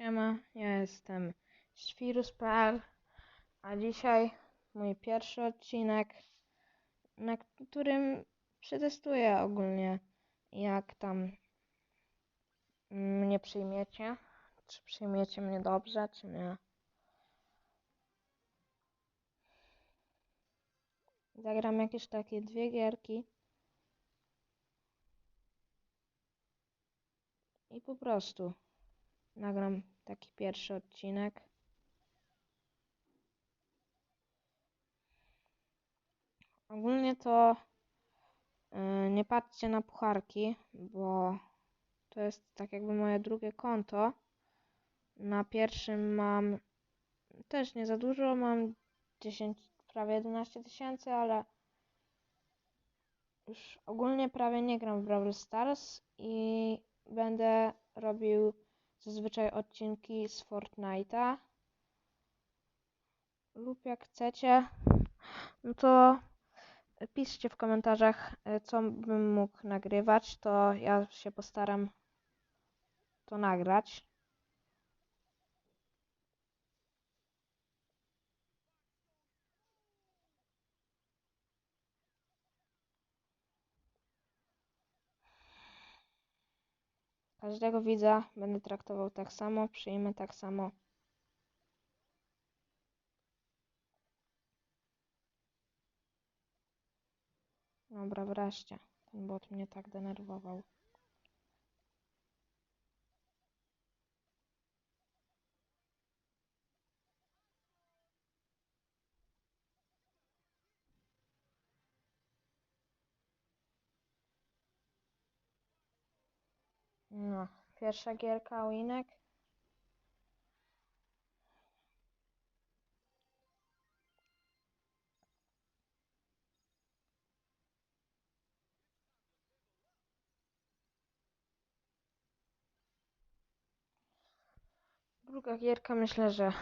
Siema, ja jestem Świrus.pl, a dzisiaj mój pierwszy odcinek, na którym przetestuję ogólnie, jak tam mnie przyjmiecie, czy przyjmiecie mnie dobrze, czy nie. Zagram jakieś takie dwie gierki i po prostu nagram taki pierwszy odcinek. Ogólnie to yy, nie patrzcie na pucharki, bo to jest tak jakby moje drugie konto. Na pierwszym mam też nie za dużo, mam 10, prawie 11 tysięcy, ale już ogólnie prawie nie gram w Brawl Stars i będę robił zazwyczaj odcinki z Fortnite'a. Lub jak chcecie, no to piszcie w komentarzach, e, co bym mógł nagrywać, to ja się postaram to nagrać. Każdego widza będę traktował tak samo, przyjmę tak samo. Dobra, wreszcie. Ten bot mnie tak denerwował. No, pierwsza gierka, winek. Druga gierka myślę, że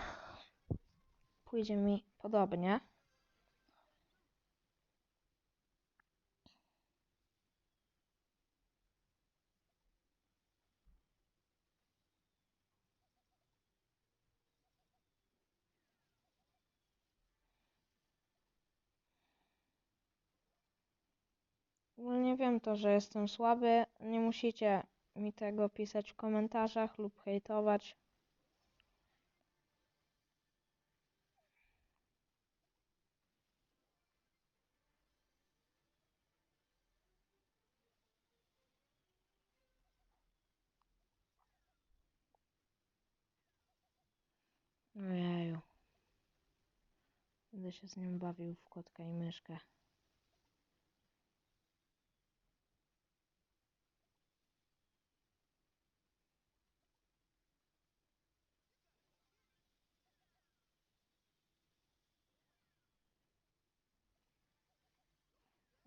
pójdzie mi podobnie. Ogólnie wiem to, że jestem słaby. Nie musicie mi tego pisać w komentarzach lub hejtować. Ojeju. Będę się z nim bawił w kotka i myszkę.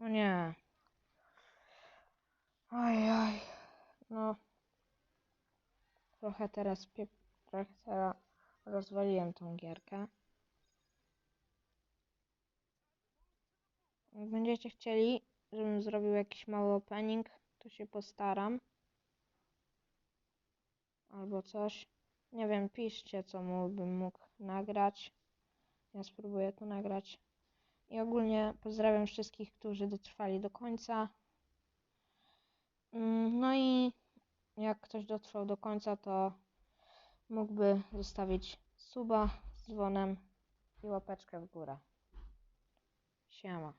O nie. Oj, oj. No. Trochę teraz trochę teraz rozwaliłem tą gierkę. Jak będziecie chcieli, żebym zrobił jakiś mały opening, to się postaram. Albo coś. Nie wiem, piszcie, co mu- bym mógł nagrać. Ja spróbuję to nagrać. I ogólnie pozdrawiam wszystkich, którzy dotrwali do końca. Mm, No i jak ktoś dotrwał do końca, to mógłby zostawić suba z dzwonem i łapeczkę w górę. Siema.